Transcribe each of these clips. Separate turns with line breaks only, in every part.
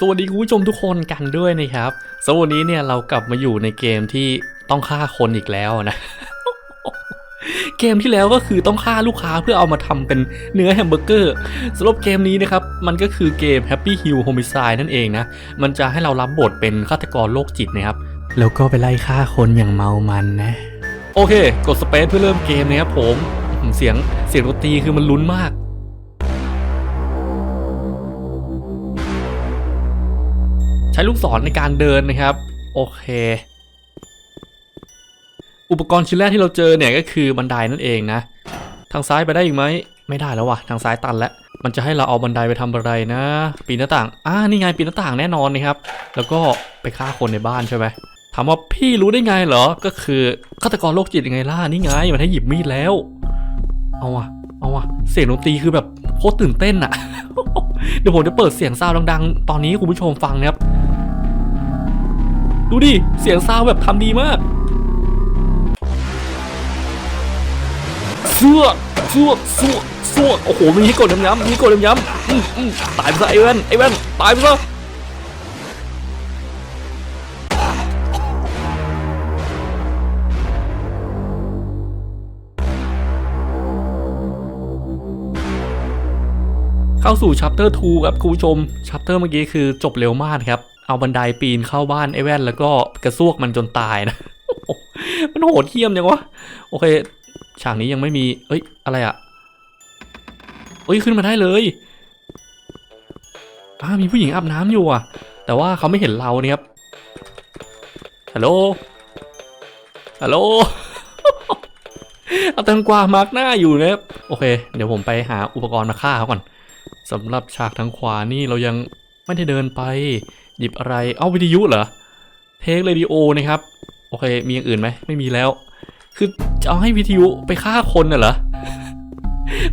สวัสดีคุณผู้ชมทุกคนกันด้วยนะครับสวันนี้เนี่ยเรากลับมาอยู่ในเกมที่ต้องฆ่าคนอีกแล้วนะ เกมที่แล้วก็คือต้องฆ่าลูกค้าเพื่อเอามาทำเป็นเนื้อแฮมเบอร์เกอร์สำหรับเกมนี้นะครับ มันก็คือเกม Happy Hill Homicide นั่นเองนะ มันจะให้เรารับบทเป็นฆาตกรโรคจิตนะครับ แล้วก็ไปไล่ฆ่าคนอย่างเมามันนะ โอเค กดสเปซเพื่อเริ่มเกมนะครับผม เสียงเสียงดนตรีคือมันลุ้นมาก ใช้ลูกศรในการเดินนะครับ โอเค อุปกรณ์ชิ้นแรกที่เราเจอเนี่ยก็คือบันไดนั่นเองนะ ทางซ้ายไปได้อีกไหมไม่ได้แล้ววะทางซ้ายตันแล้ว มันจะให้เราเอาบันไดไปทำอะไรนะ ปีนหน้าต่าง อ่า นี่ไงปีนหน้าต่างแน่นอนนะครับ แล้วก็ไปฆ่าคนในบ้านใช่ไหมถามว่าพี่รู้ได้ไงเหรอ ก็คือฆาตกรโรคจิตยังไงล่ะ นี่ไง มันให้หยิบมีดแล้ว เอาวะเอาวะเสียงดนตรีคือแบบโคตรตื่นเต้นอะเดี๋ยวผมจะเปิดเสียงซาวด์ดังๆ ตอนนี้คุณผู้ชมฟังนะครับ ดูดิ เสียงซาวแบบทำดีมากเสื้อเสื้อเสื้อเสื้อโอ้โหมีให้กดย้ำๆมีกดย้ำๆอืมอืมตายไปซะไอ้แว่นไอ้แว่นตายไปซะเข้าสู่ชัปเตอร์2ครับคุณผู้ชมชัปเตอร์เมื่อกี้คือจบเร็วมากครับ เอาบันไดปีนเข้าบ้านไอ้แว่นแล้วก็กระซวกมันจนตายนะ มันโหดเหี้ยมจังวะ โอเค ฉากนี้ยังไม่มี เอ้ย อะไรอะเอ้ย ขึ้นมาได้เลยอ่ามีผู้หญิงอาบน้ำอยู่อะ แต่ว่าเขาไม่เห็นเราเนี่ยครับ ฮัลโหล ฮัลโหล เอาแตงกวามาร์กหน้าอยู่นะครับ โอเค เดี๋ยวผมไปหาอุปกรณ์มาฆ่าเขาก่อนสำหรับฉากทางขวานี่เรายังไม่ได้เดินไป หยิบอะไร เอาวิทยุเหรอ เทคเรดิโอนะครับ โอเค มีอย่างอื่นไหม ไม่มีแล้ว คือจะเอาให้วิทยุไปฆ่าคนน่ะเหรอ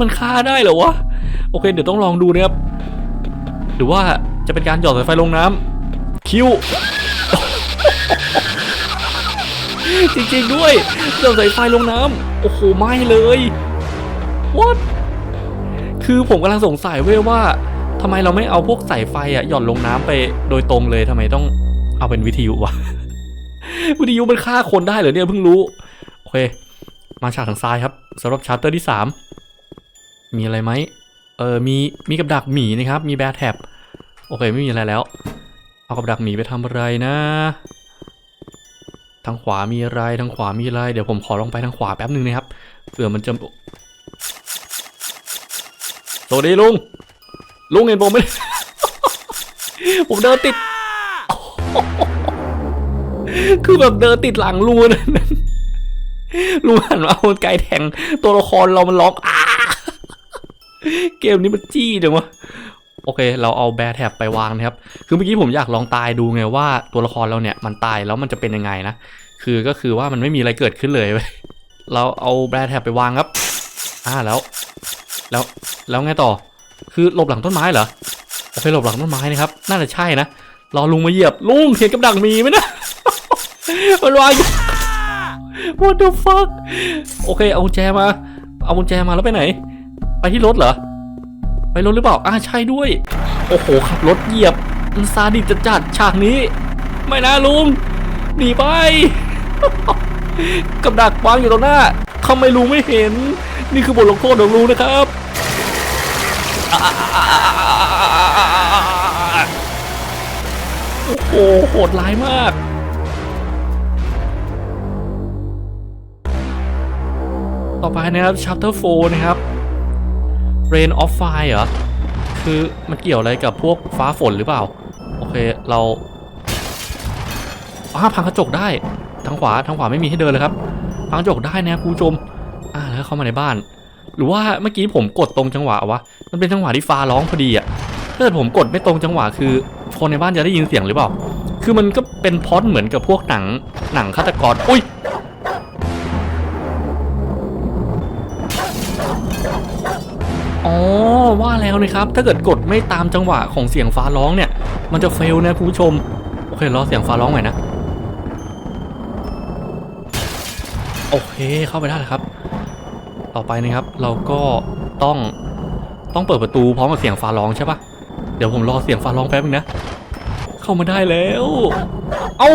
มันฆ่าได้เหรอวะ โอเค เดี๋ยวต้องลองดูนะครับ หรือว่าจะเป็นการหยอดสายไฟลงน้ำคิวจริงๆด้วยหยอดสายไฟลงน้ำโอ้โห ไม่เลย what คือผมกำลังสงสัยเว้ยว่า ทำไมเราไม่เอาพวกสายไฟอะหย่อนลงน้ำไปโดยตรงเลยทำไมต้องเอาเป็นวิทยุวะ วิทยุมันฆ่าคนได้เหรอเนี่ยเพิ่งรู้ โอเค มาฉากทางซ้ายครับสำหรับชาร์เตอร์ที่ 3 มีอะไรไหมเออมีมีกับดักหมีนะครับ มีแบร์แท็บโอเคไม่มีอะไรแล้ว เอากับดักหมีไปทำอะไรนะ ทางขวามีอะไรทางขวามีอะไร เดี๋ยวผมขอลองไปทางขวาแป๊บหนึ่งนะครับเผื่อมันจะสวัสดีลุง ลุงเห็นผมไหมผมเดินติด คือแบบเดินติดหลังลุงนะลุงหันมาเอาไกลแทงตัวละครเรามันร้องอ้าเกมนี้มันจี้จังวะโอเค เราเอาแบร์แท็บไปวางนะครับ คือเมื่อกี้ผมอยากลองตายดูไงว่าตัวละครเราเนี่ยมันตายแล้วมันจะเป็นยังไงนะ คือก็คือว่ามันไม่มีอะไรเกิดขึ้นเลยเว้ย เราเอาแบร์แท็บไปวางครับ อ่าแล้ว แล้ว แล้วไงต่อ คือหลบหลังต้นไม้เหรอโอเคหลบหลังต้นไม้นะครับ น่าจะใช่นะ รอลุงมาเหยียบ ลุงเห็นกับดักมีไหมนะ มันวางอยู่ What the fuck โอเค เอากุญแจมา เอากุญแจมาแล้วไปไหน ไปที่รถเหรอ ไปรถหรือเปล่า อ่าใช่ด้วย โอ้โห ขับรถเหยียบมันซาดิสจะจัดฉากนี้ ไม่นะลุง หนีไป กับดักวางอยู่ตรงหน้าทำไมลุงไม่เห็น นี่คือบทลงโทษของลุงนะครับ โอ้โหโหดร้ายมากต่อไปนะครับ chapter 4 นะครับ rain of fire เหรอ คือมันเกี่ยวอะไรกับพวกฟ้าฝนหรือเปล่า โอเค เราอ่าพังกระจกได้ ทางขวา ทางขวาไม่มีให้เดินเลยครับ พังกระจกได้นะครับคุณผู้ชม อ่าแล้วเข้ามาในบ้าน หรือว่าเมื่อกี้ผมกดตรงจังหวะวะ มันเป็นจังหวะที่ฟ้าร้องพอดีอะถ้าเกิดผมกดไม่ตรงจังหวะคือ คนในบ้านจะได้ยินเสียงหรือเปล่า คือมันก็เป็นพอดเหมือนกับพวกหนังหนังฆาตกร อุ้ย อ๋อ ว่าแล้วนะครับ ถ้าเกิดกดไม่ตามจังหวะของเสียงฟ้าร้องเนี่ย มันจะเฟลนะผู้ชม โอเครอเสียงฟ้าร้องหม่อยนะ โอเคเข้าไปได้แล้วครับ ต่อไปนะครับ เราก็ต้องต้องเปิดประตูพร้อมกับเสียงฟ้าร้องใช่ปะเดี๋ยวผมรอเสียงฟ้าร้องแป๊บนึงนะ เข้ามาได้แล้ว เอ้า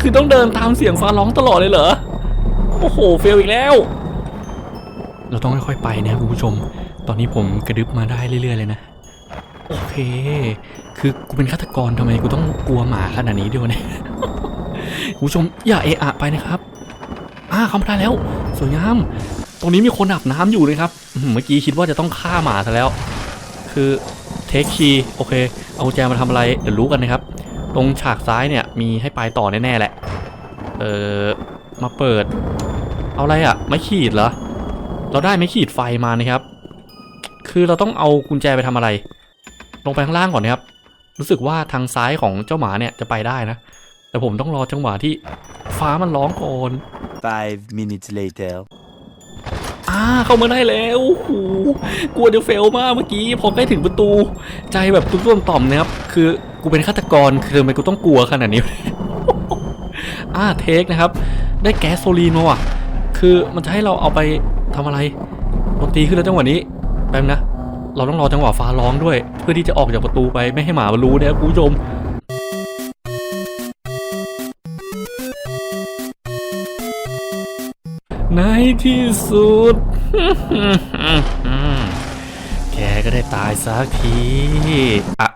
คือต้องเดินตามเสียงฟ้าร้องตลอดเลยเหรอ โอ้โห เฟลอีกแล้ว เราต้องค่อยๆไปนะครับคุณผู้ชม ตอนนี้ผมกระดึบมาได้เรื่อย ๆ เลยนะ โอเค คือกูเป็นฆาตกรทำไมกูต้องกลัวหมาขนาดนี้ด้วยเนี่ยคุณผู้ชมอย่าเอะอะไปนะครับ เข้ามาได้แล้ว สวยงาม ตรงนี้มีคนอาบน้ำอยู่เลยครับเมื่อกี้คิดว่าจะต้องฆ่าหมาซะแล้ว คือเทคคีโอเค เอาแจมาทำอะไรเดี๋ยวรู้กันนะครับ ตรงฉากซ้ายเนี่ยมีให้ไปต่อแน่ๆแหละ เออมาเปิด เอาอะไรอะไม่ขีดเหรอ เราได้ไม่ขีดไฟมานะครับ คือเราต้องเอากุญแจไปทำอะไร ลงไปข้างล่างก่อนนะครับ รู้สึกว่าทางซ้ายของเจ้าหมาเนี่ยจะไปได้นะ แต่ผมต้องรอจังหวะที่ฟ้ามันร้องก่อน
Five minutes later.
อ่าเข้ามาได้แล้วโอ้โหกลัวจะเฟลมากเมื่อกี้พอใกล้ถึงประตู ใจแบบตุ้มต่อมนะครับ คือกูเป็นฆาตกรคือทำไมกูต้องกลัวขนาดนี้อ่าเทคนะครับ ได้แก๊สโซลีนมาว่ะ คือมันจะให้เราเอาไปทำอะไรดนตรีขึ้นแล้วจังหวะนี้แป๊บนะ เราต้องรอจังหวะฟ้าร้องด้วย เพื่อที่จะออกจากประตูไปไม่ให้หมามันรู้นะครับคุณผู้ชม ในที่สุด แกก็ได้ตายสักทีอะ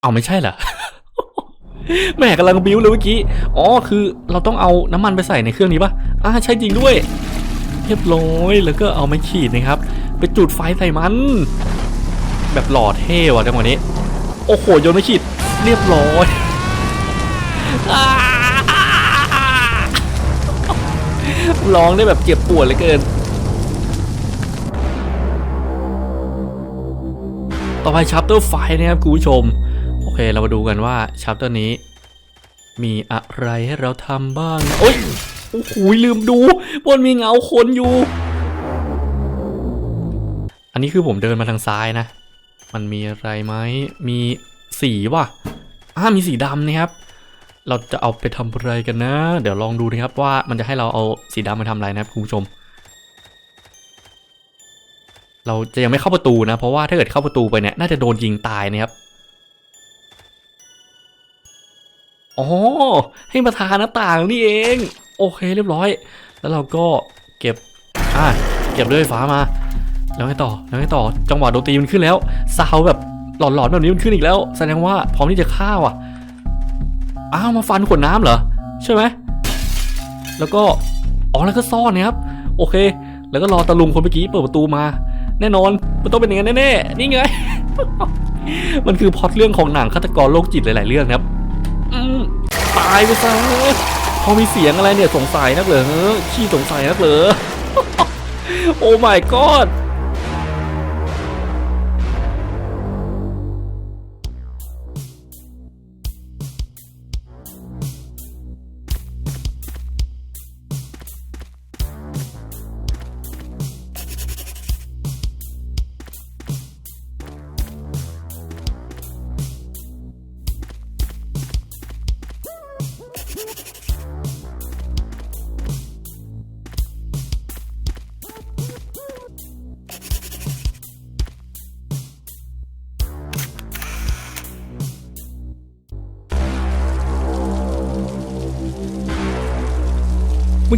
เอาไม่ใช่เหรอ แม่กำลังบิ้วเลยเมื่อกี้ อ๋อ คือเราต้องเอาน้ำมันไปใส่ในเครื่องนี้ปะอ่าใช่จริงด้วย เรียบร้อย แล้วก็เอาไม้ขีดนะครับ ไปจุดไฟใส่มัน แบบหล่อเท่ว่ะจังหวะนี้ โอ้โห โยนไม้ขีด เรียบร้อยอ่า ร้องได้แบบเจ็บปวดเหลือเกิน ต่อไปชัปเตอร์ไฟนะครับคุณผู้ชม โอเคเรามาดูกันว่าชัปเตอร์นี้ มีอะไรให้เราทำบ้าง โอ้ยโอ้โหลืมดูบนมีเงาคนอยู่ อันนี้คือผมเดินมาทางซ้ายนะ มันมีอะไรไหมมีสีว่ะอ่ามีสีดำนะครับ เราจะเอาไปทำอะไรกันนะ เดี๋ยวลองดูนะครับว่ามันจะให้เราเอาสีดำไปทำอะไรนะครับคุณผู้ชม เราจะยังไม่เข้าประตูนะ เพราะว่าถ้าเกิดเข้าประตูไปเนี่ยน่าจะโดนยิงตายนะครับอ๋อให้มาทาหน้าต่างนี่เอง โอเคเรียบร้อย แล้วเราก็เก็บอ่าเก็บด้วยไฟฟ้ามา แล้วไงต่อแล้วไงต่อจังหวะดนตรีมันขึ้นแล้วซาวแบบหลอนๆแบบนี้มันขึ้นอีกแล้ว แสดงว่าพร้อมที่จะฆ่าว่ะ อ้าวมาฟันขวดน้ำเหรอใช่ไหมแล้วก็อ๋อแล้วก็ซ่อนนะครับ โอเค แล้วก็รอตะลุงคนเมื่อกี้เปิดประตูมา แน่นอนมันต้องเป็นอย่างนั้นแน่ๆนี่ไง มันคือพอตเรื่องของหนังฆาตกรโรคจิตหลาย ๆ เรื่องครับอืตายไปซะพอมีเสียงอะไรเนี่ยสงสัยนักเหรอเฮ้อขี้สงสัยนักเหรอโอ้ my god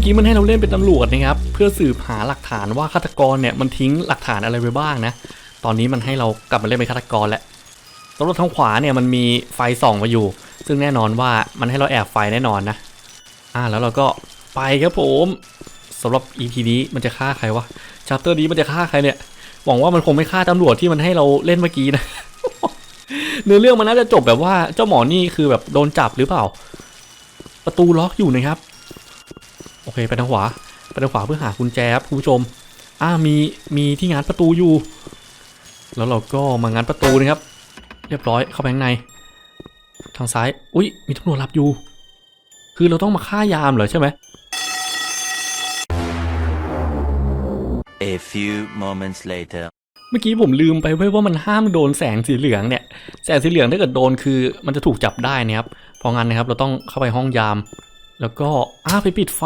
กี้มันให้เราเล่นเป็นตำรวจนะครับ เพื่อสืบหาหลักฐานว่าฆาตกรเนี่ยมันทิ้งหลักฐานอะไรไว้บ้างนะ ตอนนี้มันให้เรากลับมาเล่นเป็นฆาตกรแล้วตำรวจทางขวาเนี่ยมันมีไฟส่องมาอยู่ ซึ่งแน่นอนว่ามันให้เราแอบไฟแน่นอนนะ อ่าแล้วเราก็ไปครับผมสำหรับ EP นี้มันจะฆ่าใครวะชัปเตอร์นี้มันจะฆ่าใครเนี่ยหวังว่ามันคงไม่ฆ่าตำรวจที่มันให้เราเล่นเมื่อกี้นะเนื้อเรื่องมันน่าจะจบแบบว่าเจ้าหมอนี่คือแบบโดนจับหรือเปล่า ประตูล็อกอยู่นะครับ โอเคไปทางขวาไปทางขวาเพื่อหากุญแจครับคุณผู้ชมอ่ามีมีที่งานประตูอยู่ แล้วเราก็มางานประตูนะครับ เรียบร้อยเข้าไปข้างใน ทางซ้ายอุ้ยมีตำรวจรับอยู่ คือเราต้องมาฆ่ายามเหรอใช่ไหม
A few moments later.
เมื่อกี้ผมลืมไปเว้ยว่ามันห้ามโดนแสงสีเหลืองเนี่ย แสงสีเหลืองถ้าเกิดโดนคือมันจะถูกจับได้นะครับเพราะงั้นนะครับเราต้องเข้าไปห้องยาม แล้วก็อ้าไปปิดไฟ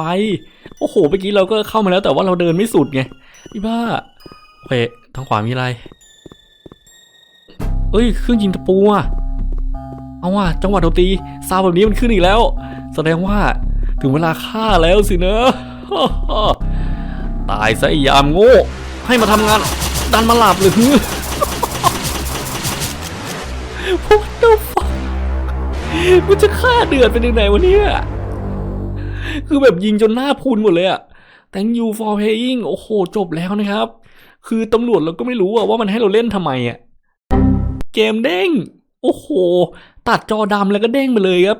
โอ้โหเมื่อกี้เราก็เข้ามาแล้วแต่ว่าเราเดินไม่สุดไงพี่บ้าโอเคทางขวามีอะไร เอ้ยเครื่องยิงตะปูอะเอาว่ะจังหวะดนตรีซาวแบบนี้มันขึ้นอีกแล้ว แสดงว่าถึงเวลาฆ่าแล้วสินะตายซะไอ้ยามโง่ ให้มาทำงานดันมาหลับหรือ What the fuck มันจะฆ่าเดือดเป็นยังไงวะเนี่ย คือแบบยิงจนหน้าพุนหมดเลยอะ Thank you for paying โอ้โห จบแล้วนะครับ คือตำรวจเราก็ไม่รู้อะว่ามันให้เราเล่นทำไมอะ เกมเด้ง โอ้โห ตัดจอดำแล้วก็เด้งไปเลยครับ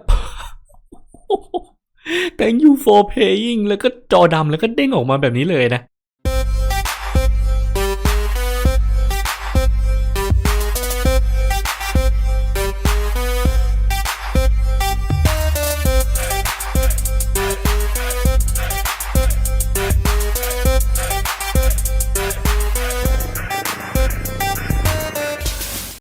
Thank you for paying แล้วก็จอดำแล้วก็เด้งออกมาแบบนี้เลยนะ